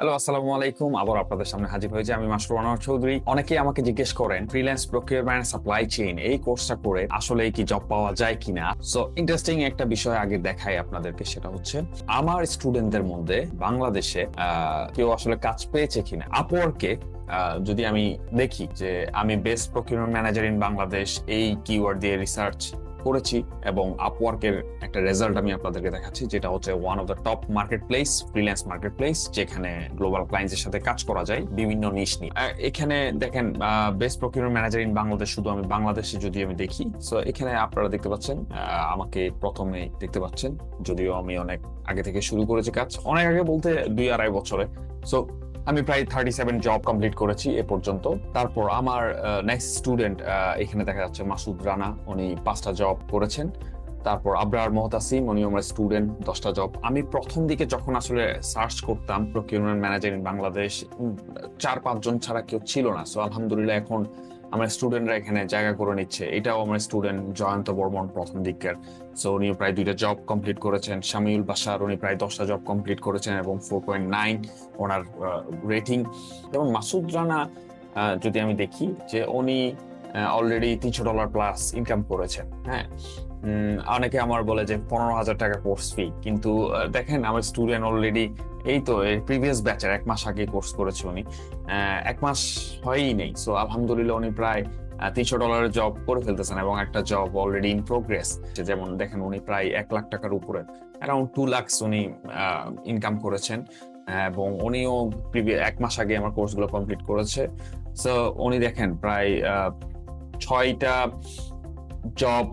Hello, আসসালামু আলাইকুম। আবার আপনাদের সামনে হাজির হয়েছে আমি মাসুর আনোয়ার চৌধুরী। অনেকেই আমাকে জিজ্ঞেস করেন ফ্রিল্যান্স প্রকিউরমেন্ট সাপ্লাই চেইন এই কোর্সটা করে আসলে কি জব পাওয়া যায় কিনা? সো ইন্টারেস্টিং একটা বিষয় আগে দেখাই আপনাদেরকে, সেটা হচ্ছে আমার স্টুডেন্টদের মধ্যে বাংলাদেশে কেউ আসলে কাজ পেয়েছে কিনা? আপওয়ার্কে যদি আমি দেখি যে আমি best procurement manager in Bangladesh এই কিওয়ার্ড দিয়ে রিসার্চ করেছি এবং আপওয়ার্কের একটা রেজাল্ট আমি আপনাদেরকে দেখাচ্ছি, যেটা হচ্ছে one of the top marketplace freelance marketplace যেখানে গ্লোবাল ক্লায়েন্টসের সাথে কাজ করা যায় বিভিন্ন নিশ নিয়ে। এখানে দেখেন best procurement manager in Bangladesh শুধু আমি বাংলাদেশে যদি আমি দেখি সো এখানে আপনারা দেখতে পাচ্ছেন আমাকে প্রথমে দেখতে পাচ্ছেন, যদিও আমি অনেক আগে থেকে শুরু করেছি কাজ, অনেক আগে বলতে দুই আড়াই বছরে। সো আমি প্রায় থার্টি সেভেন জব কমপ্লিট করেছি এ পর্যন্ত। তারপর আমার নেক্সট স্টুডেন্ট এখানে দেখা যাচ্ছে মাসুদ রানা, উনি পাঁচটা জব করেছেন। তারপর আবরার মহতাসিম উনি আমার স্টুডেন্ট দশটা জব আমি প্রথম দিকে যখন আসলে সার্চ করতাম প্রকিউরমেন্ট ম্যানেজার ইন বাংলাদেশ চার পাঁচজন ছাড়া কেউ ছিল না। সো আলহামদুলিল্লাহ এখন আমার স্টুডেন্টরা এখানে জায়গা করে নিচ্ছে। এটাও আমার স্টুডেন্ট জয়ন্ত বর্মন প্রথম দিকের। সো উনি প্রায় দুইটা জব কমপ্লিট করেছেন। শামিউল বাসার উনি প্রায় দশটা জব কমপ্লিট করেছেন এবং ফোর পয়েন্ট নাইন ওনার রেটিং এবং মাসুদ রানা যদি আমি দেখি যে উনি অলরেডি তিনশো ডলার প্লাস ইনকাম করেছেন। হ্যাঁ? অনেকে আমার বলে যে পনেরো হাজার টাকা কোর্স ফি কিন্তু দেখেন আমার স্টুডেন্ট অলরেডি এই তো প্রিভিয়াস ব্যাচের এক মাস আগে কোর্স করেছে উনি। এক মাস হয়ই নেই সো আলহামদুলিল্লাহ উনি প্রায় তিনশো ডলারের জব করে ফেলতেছেন এবং একটা জব অলরেডি ইন প্রোগ্রেস যেমন দেখেন উনি প্রায় এক লাখ টাকার উপরে অ্যারাউন্ড টু লাখস উনি ইনকাম করেছেন, এবং উনিও এক মাস আগে আমার কোর্সগুলো কমপ্লিট করেছে। সো উনি দেখেন প্রায় ছয়টা জব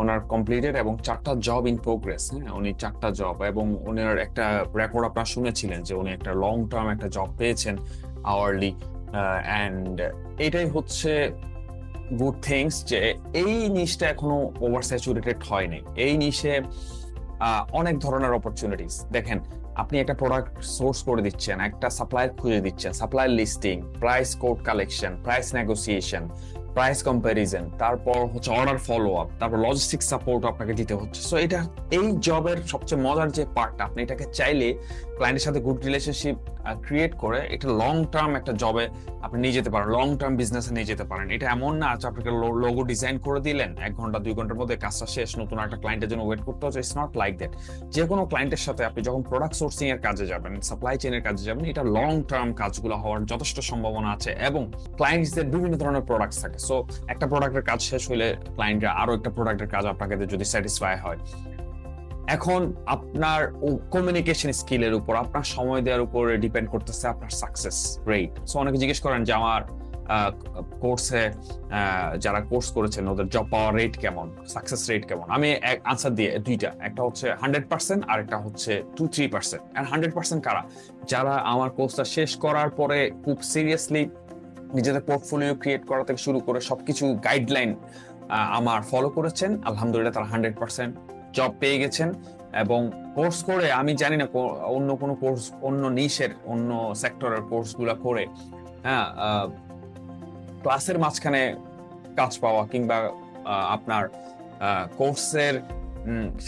ওনার কমপ্লিটেড এবং চারটা জব ইন প্রোগ্রেস হ্যাঁ? উনি চারটা জব এবং ওনার একটা রেকর্ড আপনারা শুনেছিলেন যে উনি একটা লং টার্ম একটা জব পেয়েছেন আওয়ারলি অ্যান্ড এটাই হচ্ছে গুড থিংস যে এই নিশটা এখনও ওভার স্যাচুরেটেড হয়নি। এই নিশে অনেক ধরনের অপরচুনিটিস দেখেন, আপনি একটা প্রোডাক্ট সোর্স করে দিচ্ছেন, একটা সাপ্লায়ার খুঁজে দিচ্ছেন supplier listing price quote collection price negotiation price comparison তারপর হচ্ছে অর্ডার ফলো আপ তারপর লজিস্টিক সাপোর্ট আপনাকে দিতে হচ্ছে। সো এটা এই জবের সবচেয়ে মজার যে পার্টটা আপনি এটাকে চাইলে ক্লায়েন্টের সাথে গুড রিলেশনশিপ ক্রিয়েট করে এটা লং টার্ম একটা জবে আপনি নিয়ে যেতে পারেন লং টার্ম বিজনেসে নিয়ে যেতে পারেন। এটা এমন না যে আপনাকে লোগো ডিজাইন করে দিলেন, এক ঘণ্টা, দুই ঘণ্টার মধ্যে কাজটা শেষ, নতুন একটা ক্লায়েন্টের জন্য ওয়েট করতে হচ্ছে ইটস নট লাইক দ্যাট যে কোনো ক্লায়েন্টের সাথে আপনি যখন প্রোডাক্ট সোর্সিং এর কাজে যাবেন সাপ্লাই চেইনের কাজে যাবেন, এটা লং টার্ম কাজগুলো হওয়ার যথেষ্ট সম্ভাবনা আছে এবং ক্লায়েন্টসদের বিভিন্ন ধরনের প্রোডাক্ট থাকে। সো একটা প্রোডাক্টের কাজ শেষ হলে ক্লায়েন্টরা আরও একটা প্রোডাক্টের কাজ আপনাকে যদি স্যাটিসফাই হয়। এখন আপনার কমিউনিকেশন স্কিলের উপর, আপনার সময় দেওয়ার উপর ডিপেন্ড করতেছে আপনার সাকসেস রেট সো অনেকে জিজ্ঞেস করেন যে, আমার কোর্সে যারা কোর্স করেছেন, ওদের জব পাওয়ার রেট কেমন? সাকসেস রেট কেমন? আমি এক আনসার দিয়ে, দুইটা। একটা হচ্ছে হান্ড্রেড পার্সেন্ট আর একটা হচ্ছে two three percent and hundred percent কারা? যারা আমার কোর্সটা শেষ করার পরে খুব সিরিয়াসলি নিজেদের পোর্টফোলিও ক্রিয়েট করা থেকে শুরু করে সবকিছু গাইডলাইন আমার ফলো করেছেন, আলহামদুলিল্লাহ তারা হান্ড্রেড পার্সেন্ট জব পেয়ে গেছেন এবং কোর্স করে, আমি জানি না অন্য কোনো কোর্স অন্য নিশের অন্য সেক্টরের কোর্সগুলো করে হ্যাঁ ক্লাসের মাঝখানে কাজ পাওয়া কিংবা আপনার কোর্সের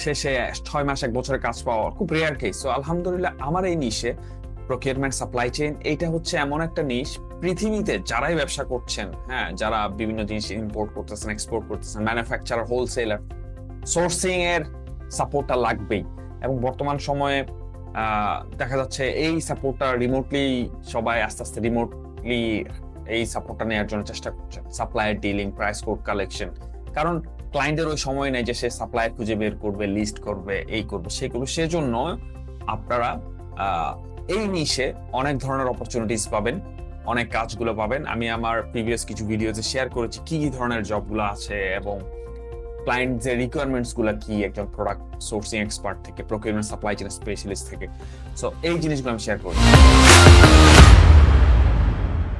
শেষে ছয় মাস, এক বছরের কাজ পাওয়া খুব রেয়ার কেস তো আলহামদুলিল্লাহ, আমার এই নিশে প্রকিউরমেন্ট সাপ্লাই চেইন এইটা হচ্ছে এমন একটা নিশ পৃথিবীতে যারাই ব্যবসা করছেন হ্যাঁ যারা বিভিন্ন জিনিস ইম্পোর্ট করতেছেন এক্সপোর্ট করতেছেন ম্যানুফ্যাকচার হোলসেলার সোর্সিং এর সাপোর্টটা লাগবেই। এবং বর্তমান সময়ে দেখা যাচ্ছে এই সাপোর্টটা রিমোটলি সবাই আস্তে আস্তে রিমোটলি এই সাপোর্টটা নেওয়ার জন্য চেষ্টা করছেন supplier dealing price quote collection কারণ ক্লায়েন্টের ওই সময় নেই যে সে সাপ্লায়ার খুঁজে বের করবে লিস্ট করবে, এই করবে সেই করবে। সেজন্য আপনারা এই নিশে অনেক ধরনের অপরচুনিটিস পাবেন, অনেক কাজগুলো পাবেন। আমি আমার প্রিভিয়াস কিছু ভিডিওতে শেয়ার করেছি কি কি ধরনের জবগুলো আছে এবং ক্লায়েন্টদের রিকোয়ারমেন্টসগুলো কি, একজন প্রোডাক্ট সোর্সিং এক্সপার্ট থেকে প্রোকিউরমেন্ট সাপ্লাই চেন স্পেশালিস্ট থেকে। সো এই জিনিসগুলো আমি শেয়ার করি